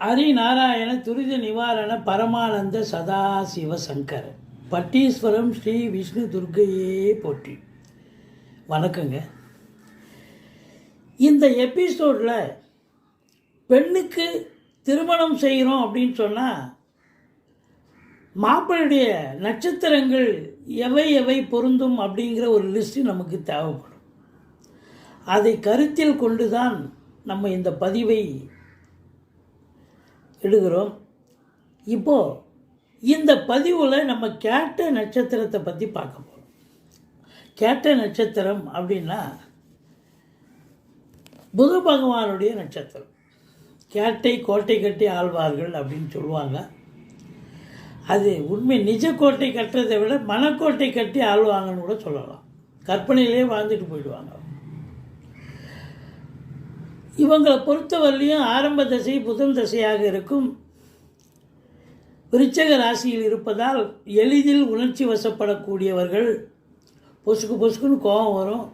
ஹரிநாராயண துரித நிவாரண பரமானந்த சதாசிவ சங்கர். பட்டீஸ்வரம் ஸ்ரீ விஷ்ணு துர்க்கையே போற்றி. வணக்கங்க. இந்த எபிசோடில் பெண்ணுக்கு திருமணம் செய்கிறோம் அப்படின்னு சொன்னால் மாப்பிள்ளையுடைய நட்சத்திரங்கள் எவை எவை பொருந்தும் அப்படிங்கிற ஒரு லிஸ்ட்டு நமக்கு தேவைப்படும். அதை கருத்தில் கொண்டு தான் நம்ம இந்த பதிவை இடுகிறோம் இப்போது இந்த பதிவில் நம்ம கேட்ட நட்சத்திரத்தை பற்றி பார்க்க போகிறோம் கேட்ட நட்சத்திரம் அப்படின்னா புத பகவானுடைய நட்சத்திரம். கேட்டை கோட்டை கட்டி ஆழ்வார்கள் அப்படின்னு சொல்லுவாங்க. அது உண்மை நிஜ கோட்டை கட்டுறதை விட மனக்கோட்டை கட்டி ஆழ்வாங்கன்னு கூட சொல்லலாம். கற்பனையிலே வாழ்ந்துட்டு போயிடுவாங்க இவங்களை பொறுத்தவரையிலையும் ஆரம்ப தசை புதன் தசையாக இருக்கும். விருச்சக ராசியில் இருப்பதால் எளிதில் உணர்ச்சி வசப்படக்கூடியவர்கள் பொசுக்கு பொசுக்குன்னு கோபம் வரும்.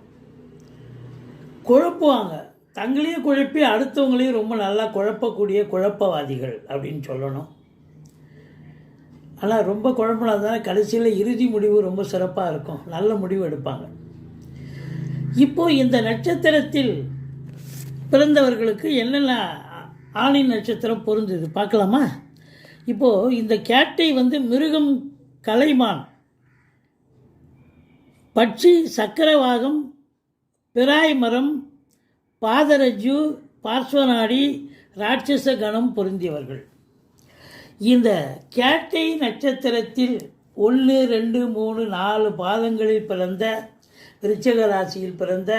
குழப்புவாங்க. தங்களையும் குழப்பி அடுத்தவங்களையும் ரொம்ப நல்லா குழப்பக்கூடிய குழப்பவாதிகள் அப்படின்னு சொல்லணும். ஆனால் ரொம்ப குழப்பம் தானே கடைசியில் இறுதி முடிவு ரொம்ப சிறப்பாக இருக்கும். நல்ல முடிவு எடுப்பாங்க. இப்போது இந்த நட்சத்திரத்தில் பிறந்தவர்களுக்கு என்னென்ன ஆணி நட்சத்திரம் பொருந்தது? பார்க்கலாமா? இப்போது இந்த கேட்டை வந்து மிருகம் கலைமான் பட்சி சக்கரவாகம் பிராய் மரம் பாதரஜு பார்ஸ்வநாடி ராட்சச கணம் பொருந்தியவர்கள். இந்த கேட்டை நட்சத்திரத்தில் ஒன்று ரெண்டு மூணு நாலு பாதங்களில் பிறந்த ரிச்சக ராசியில் பிறந்த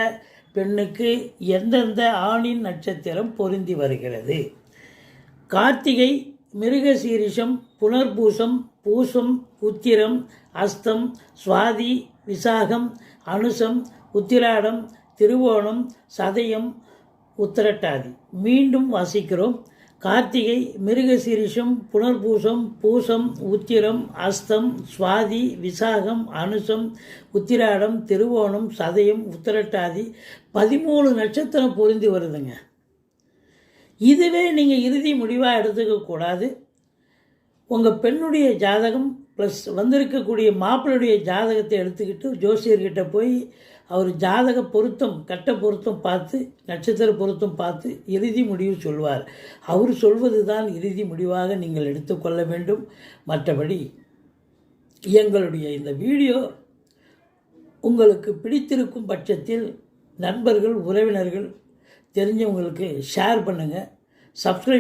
பெண்ணுக்கு எந்தெந்த ஆணின் நட்சத்திரம் பொருந்தி வருகிறது? கார்த்திகை மிருகசீரிஷம் புனர்பூசம் பூசம் உத்திரம் அஸ்தம் சுவாதி விசாகம் அனுசம் உத்திராடம் திருவோணம் சதயம் உத்திரட்டாதி. மீண்டும் வாசிக்கிறோம். கார்த்திகை மிருகசீரிஷம் புனர்பூசம் பூசம் உத்திரம் அஸ்தம் சுவாதி விசாகம் அனுசம் உத்திராடம் திருவோணம் சதயம் உத்திரட்டாதி பதிமூணு நட்சத்திரம் பொருந்தி வருதுங்க. இதுவே நீங்கள் இறுதி முடிவாக எடுத்துக்கக்கூடாது. உங்கள் பெண்ணுடைய ஜாதகம் ப்ளஸ் வந்திருக்கக்கூடிய மாப்பிள்ளுடைய ஜாதகத்தை எடுத்துக்கிட்டு ஜோசியர்கிட்ட போய் அவர் ஜாதக பொருத்தம் கட்ட பொருத்தம் பார்த்து நட்சத்திர பொருத்தம் பார்த்து இறுதி முடிவு சொல்வார். அவர் சொல்வது தான் இறுதி முடிவாக நீங்கள் எடுத்துக்கொள்ள வேண்டும். மற்றபடி எங்களுடைய இந்த வீடியோ உங்களுக்கு பிடித்திருக்கும் பட்சத்தில் நண்பர்கள் உறவினர்கள் தெரிஞ்சவங்களுக்கு ஷேர் பண்ணுங்கள் சப்ஸ்கிரைப்